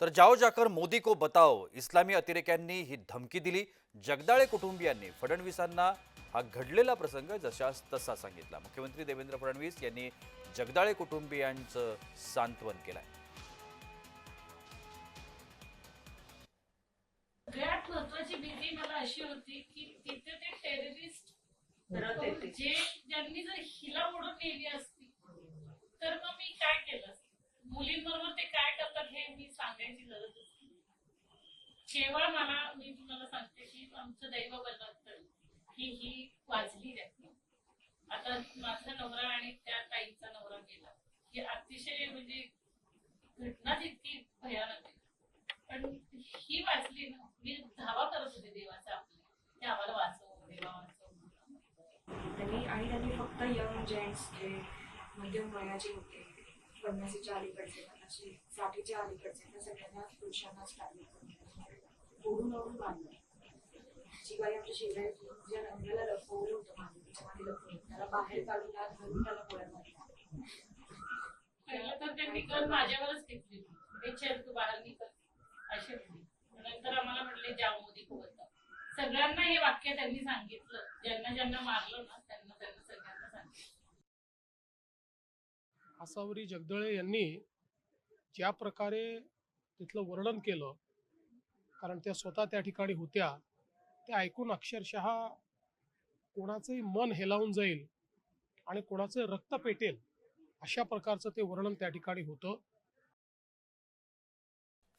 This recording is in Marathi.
तर जाओ जाकर मोदी को बताओ. इस्लामी अतिरेक्यांनी ही धमकी दिली. जगदाळे कुटुंबियांनी फडणवीसांना हा घडलेला प्रसंग जशास तसा सांगितला. मुख्यमंत्री देवेंद्र फडणवीस यांनी जगदाळे कुटुंबियांचं सांत्वन केलंय. सगळ्यात महत्वाची भीती मला अशी होती की तिथे ते टेररिस्ट जे ज्यांनी जर हिला मोडून नेली असती तर मग मी काय केलं? मुलींबरोबर ते काय करतात हे मी सांगायची गरज असते केवळ मला मी तुम्हाला सांगते की आमचं दैव बनत ही ही वाजली नाही आता माझा नवरा आणि त्या ताईचा नवरा गेला. ही अतिशय म्हणजे घटनाच इतकी भयानक आहे. पण ही वाचली ना मी धावा करत होते देवाचा. आपल्या ते आम्हाला वाचव देवा वाचव. त्यांनी आणि त्यांनी फक्त यंग जेंट्स जे मध्यम वयाचे होते. पन्नासीच्या अलीकडचे. साठीच्या अलीकडचे त्या सगळ्यांना पुरुषांनाच ओढून ओढून बांधलं. शिवाय आमच्या शेजारी ज्या रंगाला लपवलं होतं मागे तिच्यामध्ये लपवलं. त्याला बाहेर काढून त्याला गोळ्या मारल्या. पहिलं तर त्यांनी माझ्यावरच घेतली. ते चल तू बाहेर निघत असे म्हणले नंतर आम्हाला म्हणले जाव मोदी सगळ्यांना हे वाक्य त्यांनी सांगितलं. ज्यांना ज्यांना मारलं ना त्यांना त्यांना सगळ्यांना सांगितलं. आसावरी जगदळे यांनी ज्या प्रकारे तिथलं वर्णन केलं कारण त्या स्वतः त्या ठिकाणी होत्या ते ऐकून अक्षरशः कोणाचंही मन हेलावून जाईल आणि कोणाचं रक्त पेटेल अशा प्रकारचं ते वर्णन त्या ठिकाणी होतं.